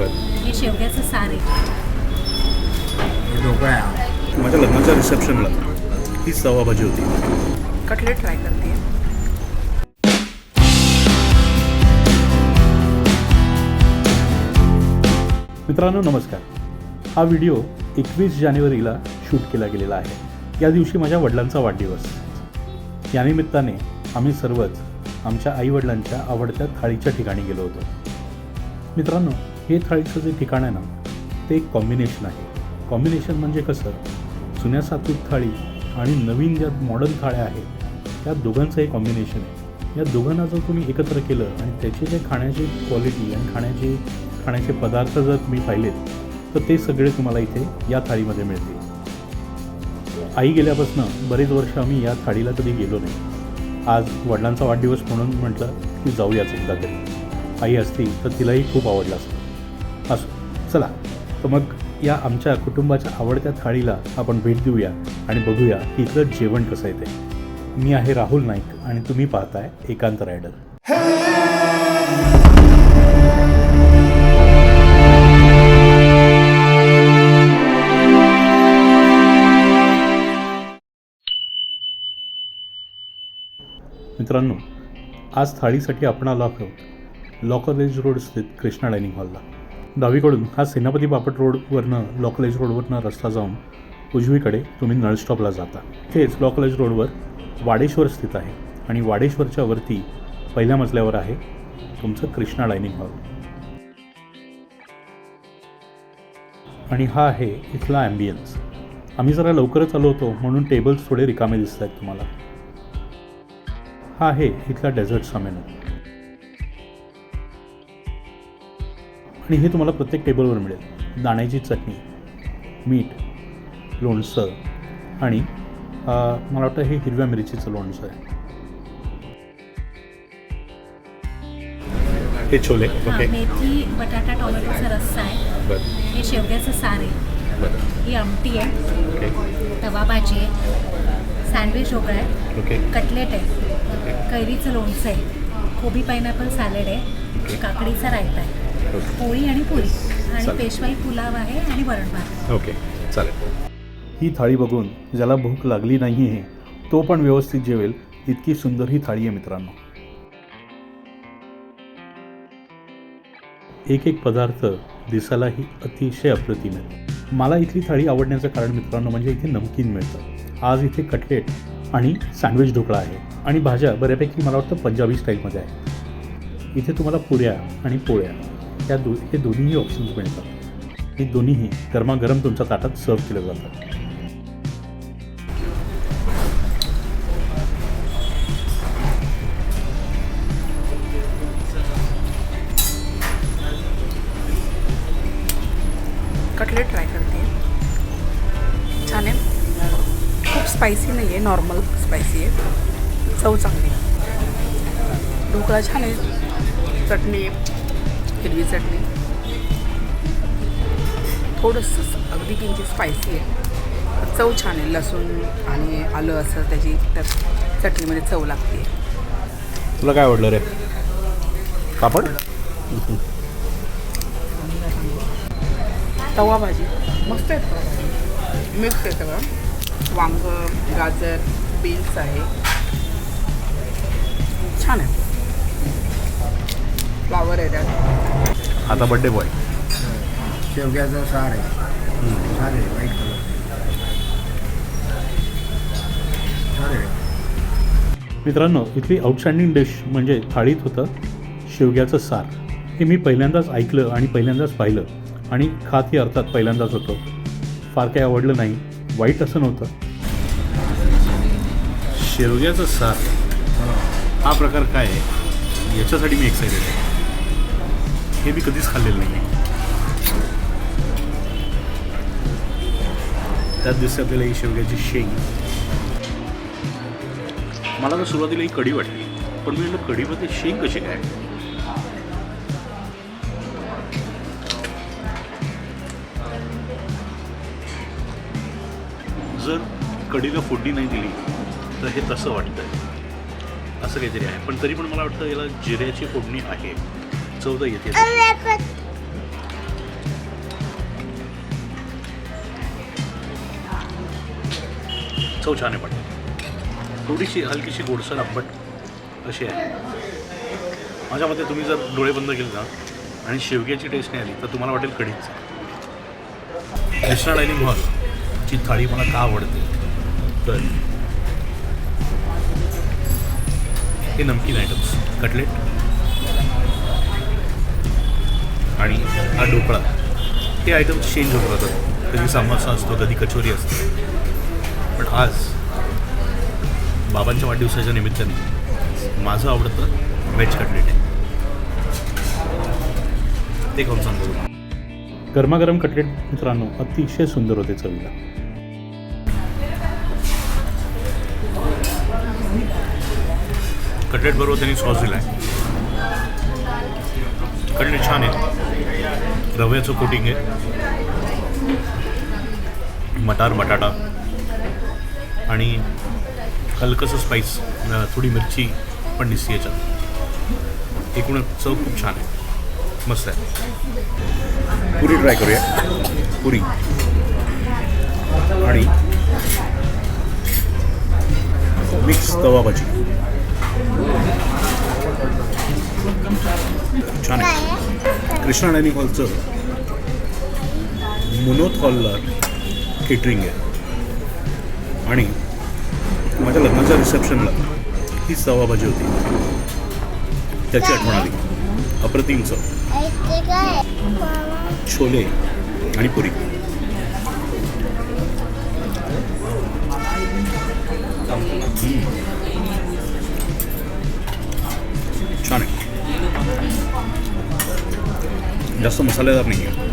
बरं हे शेवग्याचं सार. आहे हे ढोकळा आहे माझ्या लग्नाच्या रिसेप्शनला हीच तवा भाजी होती. कटलेट ट्राय करते मित्रांनो नमस्कार. हा व्हिडिओ एकवीस जानेवारीला शूट केला गेलेला आहे. या दिवशी माझ्या वडिलांचा वाढदिवस. या निमित्ताने आम्ही सर्वच आमच्या आईवडिलांच्या आवडत्या थाळीच्या ठिकाणी गेलो होतो. मित्रांनो हे थाळीचं जे ठिकाण आहे ना ते एक कॉम्बिनेशन आहे. कॉम्बिनेशन म्हणजे कसं? जुन्या सात्विक थाळी आणि नवीन ज्या मॉडर्न थाळ्या आहेत त्या दोघांचं हे कॉम्बिनेशन आहे. या दोघांना जर तुम्ही एकत्र केलं आणि त्याचे जे खाण्याची क्वालिटी आणि खाण्याचे खाण्याचे पदार्थ जर तुम्ही पाहिलेत तर ते सगळे तुम्हाला इथे या थाळीमध्ये मिळतील. आई गेल्यापासून बरेच वर्ष आम्ही या थाळीला कधी गेलो नाही. आज वडिलांचा वाढदिवस म्हणून म्हटलं की जाऊयाच एकदा तरी आई असती तर तिलाही खूप आवडलं असतं. असो. चला तर मग या आमच्या कुटुंबाच्या आवडत्या थाळीला आपण भेट देऊया आणि बघूया की इथलं जेवण कसं आहे मी आहे राहुल नाईक आणि तुम्ही पाहताय एकांत रायडर. मित्रांनो आज थाळीसाठी आपण आलो आहोत लॉ कॉलेज रोड स्थित कृष्णा डायनिंग हॉलला. डावीकडून हा सेनापती बापट रोडवरनं लॉ कॉलेज रोडवरनं रस्ता जाऊन उजवीकडे तुम्ही नळस्टॉपला जाता. तेच लॉ कॉलेज रोडवर वाडेश्वर स्थित आहे आणि वाडेश्वरच्या वरती पहिल्या मजल्यावर आहे तुमचं कृष्णा डायनिंग हॉल. आणि हा आहे इथला ॲम्बियन्स आम्ही जरा लवकरच आलो होतो म्हणून टेबल्स थोडे रिकामे दिसत आहेत तुम्हाला. हा आहे इथला डेझर्टचा मेनू आणि हे तुम्हाला प्रत्येक टेबलवर मिळेल. दाण्याची चटणी मीठ लोणचं आणि मला वाटतं हे हिरव्या मिरचीचं लोणचं आहे. हे छोले ओके. मेथी बटाटा टोमॅटोचा रस्सा आहे. हे शेवग्याचं सार आहे. ही आमटी आहे. तवा भाजी आहे. सँडविच ढोकळा आहे. कटलेट आहे. कैरीचं लोणचं आहे. कोबी पायनॅपल सॅलेड आहे. काकडीचा रायता आहे. पोळी आणि पुरी. आणि चालेल. पेशवाई पुलाव आहे आणि वरण भात. ओके चालेल. ही थाळी बघून ज्याला भूक लागली नाही आहे तो पण व्यवस्थित जेवेल. इतकी सुंदर ही थाळी आहे मित्रांनो. एक एक पदार्थ दिसायलाही अतिशय अप्रतिम आहे मला इथली थाळी आवडण्याचं कारण मित्रांनो म्हणजे इथे नमकीन मिळतं. आज इथे कटलेट आणि सँडविच ढोकळा आहे आणि भाज्या बऱ्यापैकी मला वाटतं पंजाबी स्टाईलमध्ये आहे इथे तुम्हाला पुऱ्या आणि पोळ्या. या दो हे दोन्हीही ऑप्शन्स मिळतात हे दोन्हीही गरमागरम तुमच्या ताटात सर्व केलं जातात. कटलेट ट्राय करते. छान आहे खूप स्पायसी नाही आहे नॉर्मल स्पायसी आहे. चव चांगली. आहे. ढोकळा छान आहे. चटणी. हिरवी चटणी. थोडंसं अगदी किंचित स्पायसी आहे. चव छान आहे लसूण आणि आलं असं त्याची त्या चटणीमध्ये चव लागते. तुला काय आवडलं रे? पापड? तवा भाजी. मस्त आहे मिक्स आहे सगळं वांग गाजर बीन्स आहे. छान आहे. फ्लावर आहे त्यात. आता बड्डे बॉय शेवग्याचं सार आहे. सार आहे व्हाईट कलर मित्रांनो इथली आउटस्टँडिंग डिश म्हणजे थाळीत होतं शेवग्याचं सार. हे मी पहिल्यांदाच ऐकलं आणि पहिल्यांदाच पाहिलं. आणि खात ही अर्थात पहिल्यांदाच होतं. फार काही आवडलं नाही. वाईट असं नव्हतं. शेवग्याचं सार. हा प्रकार काय आहे? याच्यासाठी मी एक्सायटेड आहे. हे मी कधीच खाल्लेलं नाही आहे त्यात दिसते आपल्याला ही शेवग्याची शेंग. मला तर सुरुवातीला ही कढी वाटली पण मी म्हटलं कढीमध्ये शेंग कशी काय? जर कढीला फोडणी नाही दिली तर हे तसं वाटतंय. असं काहीतरी आहे. पण तरी पण मला वाटतं याला जिऱ्याची फोडणी आहे. चौदा येते चव छान आहे पण. थोडीशी हलकीशी गोडसर आंबट अशी आहे. माझ्या मते तुम्ही जर डोळे बंद केले ना आणि शेवग्याची टेस्ट नाही आली तर तुम्हाला वाटेल कढीच. कृष्णा डायनिंग हॉलची थाळी मला का आवडते? तर हे नमकीन आयटम्स कटलेट आणि हा ढोकळा हे आयटम्स चेंज होत राहतात. कधी समोसा असतो कधी कचोरी असते. पण आज बाबांच्या वाढदिवसाच्या निमित्ताने माझं आवडतं व्हेज कटलेट आहे. ते खाऊन सांगतो गरमागरम कटलेट मित्रांनो अतिशय सुंदर होते चवीला. कटलेट बरोबर त्यांनी सॉस दिला आहे कटलेट छान आहे. रव्याचं कोटिंग आहे. मटार बटाटा. आणि हलकंसं स्पाईस थोडी मिरची पण दिसते याच्यात. एकूण चव खूप छान आहे. मस्त आहे. पुरी ट्राय करूया. पुरी. आणि मिक्स तवा भाजी. छान आहे. कृष्णा डायनिंग हॉलचं मुनोत हॉलला केटरिंग आहे. आणि माझ्या लग्नाच्या रिसेप्शनला ही सवा भाजी होती. त्याची आठवण आली. अप्रतिम चव छोले आणि पुरी. छान आहे. जास्त मसालेदार नाही आहे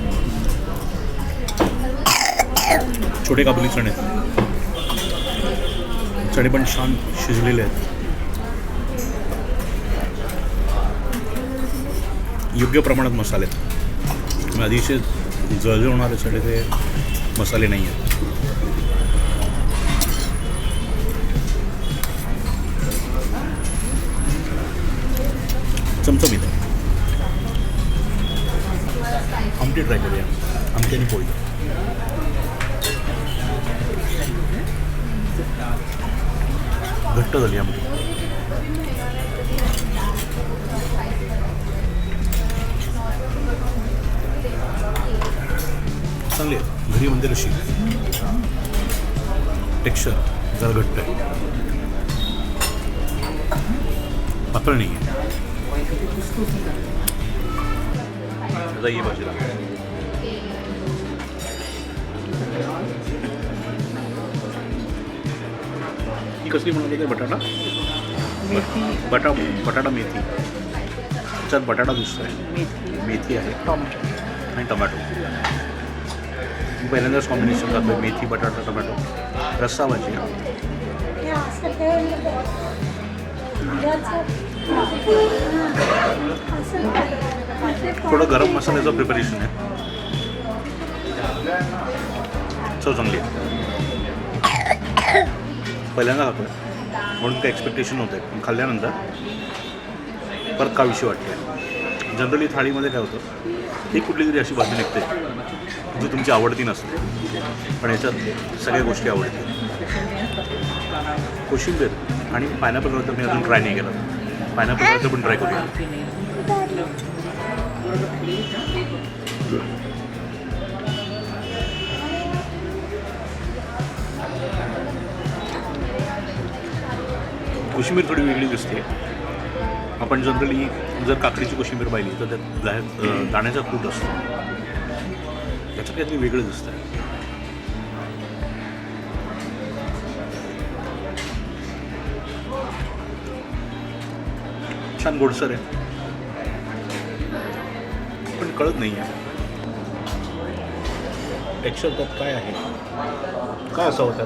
छोटे काबुली चणे. चणे पण छान शिजलेले आहेत. योग्य प्रमाणात मसाले आहेत. अतिशय अतिशय जळजळणारे चणे ते मसाले नाही आहेत चमचमीत. आहे आमटी ट्राय करूया आमटी आणि पोळी घट्ट झाली आमटी चांगली आहे घरी म्हणजे कशी टेक्स्चर जरा घट्ट आहे पातळ नाही आहे त्याचा ये भाजीला ही कसली म्हणत होते? बटाटा? बटा बटाटा मेथी. त्याच्यात बटाटा दिसतोय. मेथी. मेथी आहे. टोमॅटो. आणि टोमॅटो. पहिल्यांदाच कॉम्बिनेशन करतो मेथी बटाटा टोमॅटो. रस्सा भाजी थोडं गरम मसाल्याचं प्रिपरेशन आहे. चव चांगली आहे. पहिल्यांदा खातोय. म्हणून काय एक्सपेक्टेशन होतं पण खाल्ल्यानंतर परत खावीशी वाटते जनरली थाळीमध्ये काय होतं ही कुठली तरी अशी भाजी निघते जी तुमची आवडती नसते. पण याच्यात सगळ्या गोष्टी आवडतात. कोशिंबीर आणि पायनॅपल तर मी अजून ट्राय नाही केला. पायनॅपल पण ट्राय करूया. कोशिंबीर थोडी वेगळी दिसते. आपण जनरली जर काकडीची कोशिंबीर पाहिली तर त्यात गाय- दाण्याचा कूट असतो. त्याचं काहीतरी वेगळं दिसतं छान गोडसर आहे. कळत नाही आहे टेक्स्चर त्यात काय आहे? काय असं होतं?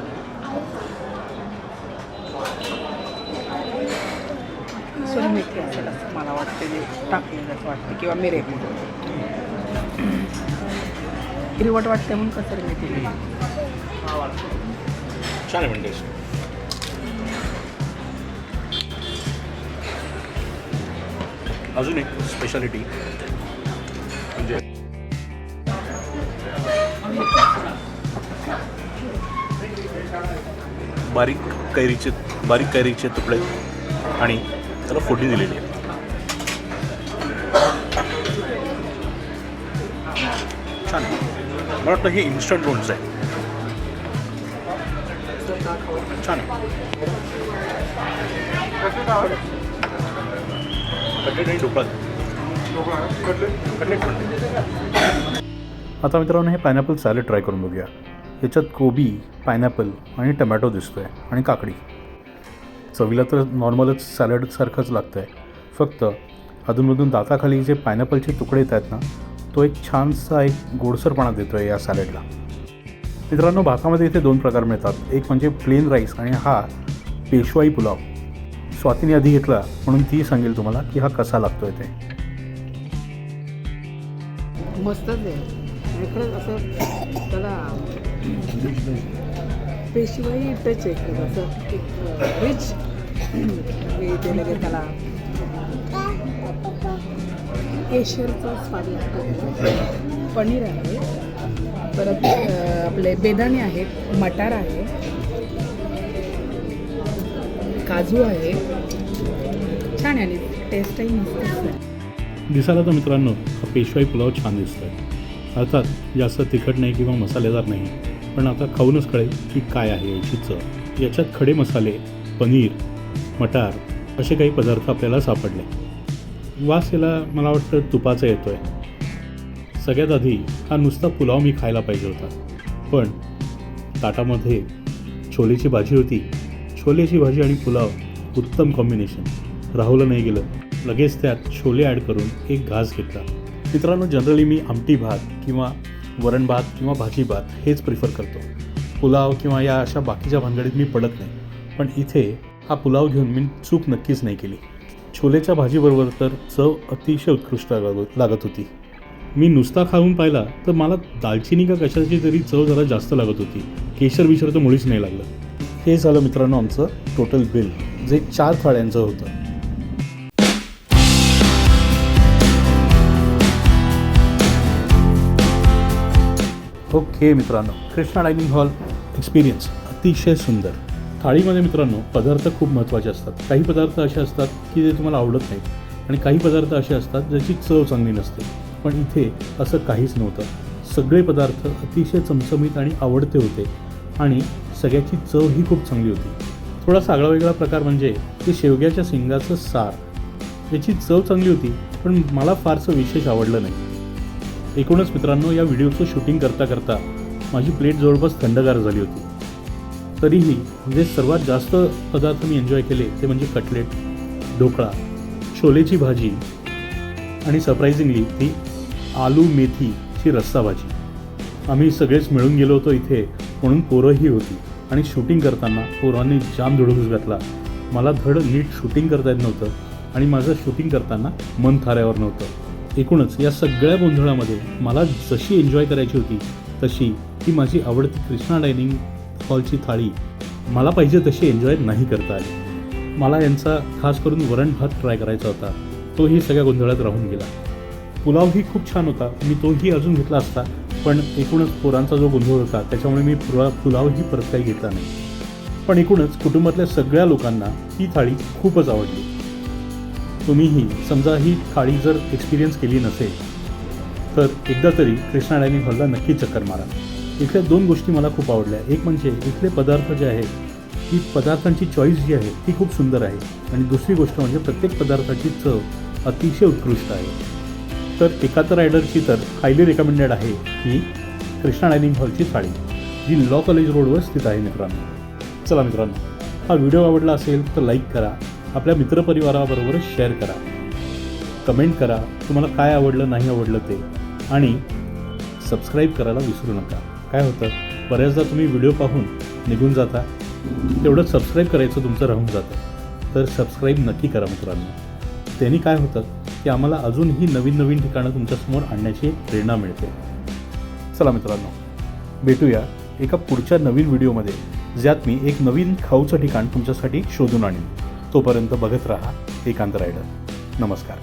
असेल असं मला वाटते जे टाकलेलंच वाटतं किंवा मिरे हिरवट वाटते म्हणून कसुरी मेथी छान टेस्ट अजून एक स्पेशालिटी बारीक कैरीचे बारीक कैरीचे तुकडे आणि त्याला फोडणी दिलेली आहे. छान मला वाटतं हे इन्स्टंट लोणचं आहे. छान कटलेट आणि ढोकळा. Cutlet cutlet. आता मित्रांनो हे पायनॅपल सॅलड ट्राय करून बघूया. याच्यात कोबी पायनॅपल आणि टमॅटो दिसतो आहे आणि काकडी. चवीला तर नॉर्मलच सॅलडसारखंच लागतं आहे फक्त अधूनमधून दाताखाली जे पायनॅपलचे तुकडे येत आहेत ना तो एक छानसा एक गोडसरपणा देतो आहे या सॅलडला मित्रांनो भातामध्ये इथे दोन प्रकार मिळतात. एक म्हणजे प्लेन राईस आणि हा पेशवाई पुलाव. स्वातीने आधी घेतला म्हणून ती सांगेल तुम्हाला की हा कसा लागतो आहे ते. मस्तच आहे. आणि खरंच असं त्याला पेशवाई टच आहे असं एक रिच ते लगेच त्याला केशरचा स्वाद लागतो. पनीर आहे. परत आपले बेदाणे आहेत मटार आहे. काजू आहे. छान आहे आणि टेस्टही मस्त. आहे दिसायला तर मित्रांनो हा पेशवाई पुलाव छान दिसतोय. अर्थात जास्त तिखट नाही किंवा मसालेदार नाही पण आता खाऊनच कळेल की काय आहे याची चव. याच्यात खडे मसाले पनीर मटार असे काही पदार्थ आपल्याला सापडले. वास याला मला वाटतं तुपाचा येतो आहे सगळ्यात आधी हा नुसता पुलाव मी खायला पाहिजे होता. पण ताटामध्ये छोलेची भाजी होती. छोलेची भाजी आणि पुलाव उत्तम कॉम्बिनेशन राहुलं नाही गेलं. लगेच त्यात छोले ॲड करून एक घास घेतला. मित्रांनो जनरली मी आमटी भात किंवा वरण भात किंवा भाजी भात हेच प्रिफर करतो. पुलाव किंवा या अशा बाकीच्या भानगडीत मी पडत नाही. पण इथे हा पुलाव घेऊन मी चूक नक्कीच नाही केली. छोलेच्या भाजीबरोबर तर चव अतिशय उत्कृष्ट लागत लागत होती. मी नुसता खाऊन पाहिला तर मला दालचिनी का कशाची तरी चव जरा जास्त लागत होती. केशर विशर तर मुळीच नाही लागलं. हे झालं मित्रांनो आमचं टोटल बिल जे चार थाळ्यांचं होतं. ओके मित्रांनो कृष्णा डायनिंग हॉल एक्सपिरियन्स अतिशय सुंदर. थाळीमध्ये मित्रांनो पदार्थ खूप महत्त्वाचे असतात. काही पदार्थ असे असतात की ते तुम्हाला आवडत नाहीत आणि काही पदार्थ असे असतात ज्याची चव चांगली नसते. पण इथे असं काहीच नव्हतं. सगळे पदार्थ अतिशय चमचमीत आणि आवडते होते आणि सगळ्याची चव ही खूप चांगली होती. थोडासा आगळा वेगळा प्रकार म्हणजे ते शेवग्याच्या शेंगाचं सार. याची चव चांगली होती पण मला फारसं विशेष आवडलं नाही. एकूणच मित्रांनो या व्हिडिओचं शूटिंग करता करता माझी प्लेट जवळपास थंडगार झाली होती. तरीही जे सर्वात जास्त पदार्थ मी एन्जॉय केले ते म्हणजे कटलेट ढोकळा छोलेची भाजी आणि सरप्रायझिंगली ती आलू मेथीची रस्सा भाजी. आम्ही सगळेच मिळून गेलो होतो इथे म्हणून पोरंही होती आणि शूटिंग करताना पोरांनी जाम धुडूस घातला. मला धड नीट शूटिंग करता येत नव्हतं आणि माझं शूटिंग करताना मन थाऱ्यावर नव्हतं. एकूणच या सगळ्या गोंधळामध्ये मला जशी एन्जॉय करायची होती तशी ही माझी आवडती कृष्णा डायनिंग हॉलची थाळी मला पाहिजे तशी एन्जॉय नाही करता आली. मला यांचा खास करून वरण भात ट्राय करायचा होता. तोही सगळ्या गोंधळात राहून गेला. पुलावही खूप छान होता. मी तोही अजून घेतला असता पण एकूणच पोरांचा जो गोंधळ होता त्याच्यामुळे मी पुरा पुलावही परत काही घेतला नाही. पण एकूणच कुटुंबातल्या सगळ्या लोकांना ही थाळी खूपच आवडली. तुम्हीही समजा ही थाळी जर एक्सपिरियन्स केली नसेल तर एकदा तरी कृष्णा डायनिंग हॉलला नक्की चक्कर मारा. इथल्या दोन गोष्टी मला खूप आवडल्या. एक म्हणजे इथले पदार्थ जे आहेत ही पदार्थांची चॉईस जी आहे ती खूप सुंदर आहे. आणि दुसरी गोष्ट म्हणजे प्रत्येक पदार्थाची चव अतिशय उत्कृष्ट आहे. तर एकातर रायडरची तर हायली रेकमेंडेड आहे ही कृष्णा डायनिंग हॉलची थाळी जी लॉ कॉलेज रोडवर स्थित आहे मित्रांनो. चला मित्रांनो हा व्हिडिओ आवडला असेल तर लाईक करा. आपल्या मित्रपरिवाराबरोबर शेअर करा. कमेंट करा तुम्हाला काय आवडलं नाही आवडलं ते. आणि सबस्क्राईब करायला विसरू नका. काय होतं? बऱ्याचदा तुम्ही व्हिडिओ पाहून निघून जाता. तेवढं सबस्क्राईब करायचं तुमचं राहून जातं. तर सबस्क्राईब नक्की करा मित्रांनो. त्यांनी काय होतं? की आम्हाला अजूनही नवीन नवीन ठिकाणं तुमच्यासमोर आणण्याची प्रेरणा मिळते. चला मित्रांनो भेटूया एका पुढच्या नवीन व्हिडिओमध्ये ज्यात मी एक नवीन खाऊचं ठिकाण तुमच्यासाठी शोधून आणीन. तोपर्यंत बघत राहा एकांत रायडर. नमस्कार.